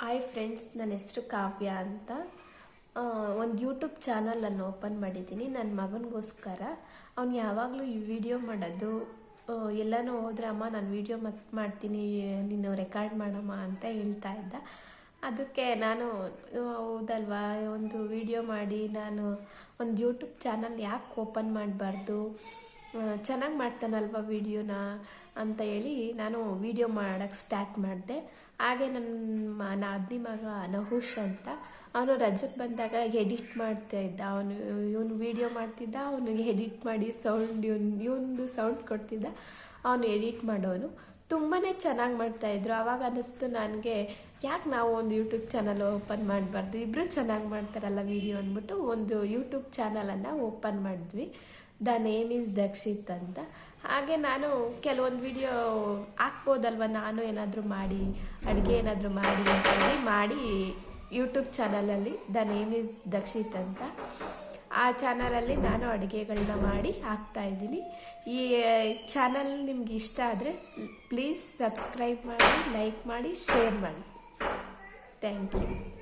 Hi friends ನನ್ನ ಹೆಸರು ಕಾವ್ಯ ಅಂತ. ಒಂದು ಯೂಟ್ಯೂಬ್ ಚಾನಲನ್ನು ಓಪನ್ ಮಾಡಿದ್ದೀನಿ. ನನ್ನ ಮಗನಿಗೋಸ್ಕರ. ಅವ್ನು ಯಾವಾಗಲೂ ಈ ವಿಡಿಯೋ ಮಾಡೋದು ಎಲ್ಲನೂ ಹೋದ್ರೆ ಅಮ್ಮ ನಾನು ವಿಡಿಯೋ ಮತ್ತೆ ಮಾಡ್ತೀನಿ, ನೀನು ರೆಕಾರ್ಡ್ ಮಾಡಮ್ಮ ಅಂತ ಹೇಳ್ತಾ ಇದ್ದ. ಅದಕ್ಕೆ ನಾನು ಹೌದಲ್ವಾ, ಒಂದು ವಿಡಿಯೋ ಮಾಡಿ ನಾನು ಒಂದು ಯೂಟ್ಯೂಬ್ ಚಾನಲ್ ಯಾಕೆ ಓಪನ್ ಮಾಡಬಾರ್ದು? ಚೆನ್ನಾಗಿ ಮಾಡ್ತಾನಲ್ವ ವಿಡಿಯೋನ ಅಂತ ಹೇಳಿ ನಾನು ವಿಡಿಯೋ ಮಾಡೋಕ್ಕೆ ಸ್ಟಾರ್ಟ್ ಮಾಡಿದೆ. ಹಾಗೆ ನನ್ನ ನಾದಿನಿ ಮಗ ನಹುಷ್ ಅಂತ. ಅವನು ರಜಕ್ಕೆ ಬಂದಾಗ ಎಡಿಟ್ ಮಾಡ್ತಾ ಇದ್ದ. ಅವನು, ಇವನು ವಿಡಿಯೋ ಮಾಡ್ತಿದ್ದ ಅವನು ಎಡಿಟ್ ಮಾಡಿ ಸೌಂಡ್, ಇವನು ಇವನು ಸೌಂಡ್ ಕೊಡ್ತಿದ್ದ. ಅವನು ಎಡಿಟ್ ಮಾಡೋನು. ತುಂಬಾ ಚೆನ್ನಾಗಿ ಮಾಡ್ತಾಯಿದ್ರು ಆವಾಗ ಅನ್ನಿಸ್ತು ನನಗೆ, ಯಾಕೆ ನಾವು ಒಂದು ಯೂಟ್ಯೂಬ್ ಚಾನಲ್ ಓಪನ್ ಮಾಡಬಾರ್ದು? ಇಬ್ಬರು ಚೆನ್ನಾಗಿ ಮಾಡ್ತಾರಲ್ಲ ವಿಡಿಯೋ ಅಂದ್ಬಿಟ್ಟು ಒಂದು ಯೂಟ್ಯೂಬ್ ಚಾನಲನ್ನು ಓಪನ್ ಮಾಡಿದ್ವಿ. ದ ನೇಮ್ ಈಸ್ ದಕ್ಷಿತ್ ಅಂತ. ಹಾಗೆ ನಾನು ಕೆಲವೊಂದು ವಿಡಿಯೋ ಹಾಕ್ಬೋದಲ್ವ? ನಾನು ಏನಾದರೂ ಮಾಡಿ, ಅಡುಗೆ ಏನಾದರೂ ಮಾಡಿ ಅಂತ ಹೇಳಿ ಮಾಡಿ ಯೂಟ್ಯೂಬ್ ಚಾನಲಲ್ಲಿ ದ ನೇಮ್ ಈಸ್ ದಕ್ಷಿತ್ ಅಂತ. ಆ ಚಾನಲಲ್ಲಿ ನಾನು ಅಡುಗೆಗಳನ್ನ ಮಾಡಿ ಹಾಕ್ತಾ ಇದ್ದೀನಿ. ಈ ಚಾನಲ್ ನಿಮ್ಗೆ ಇಷ್ಟ ಆದರೆ ಪ್ಲೀಸ್ ಸಬ್ಸ್ಕ್ರೈಬ್ ಮಾಡಿ, ಲೈಕ್ ಮಾಡಿ, ಶೇರ್ ಮಾಡಿ. Thank you.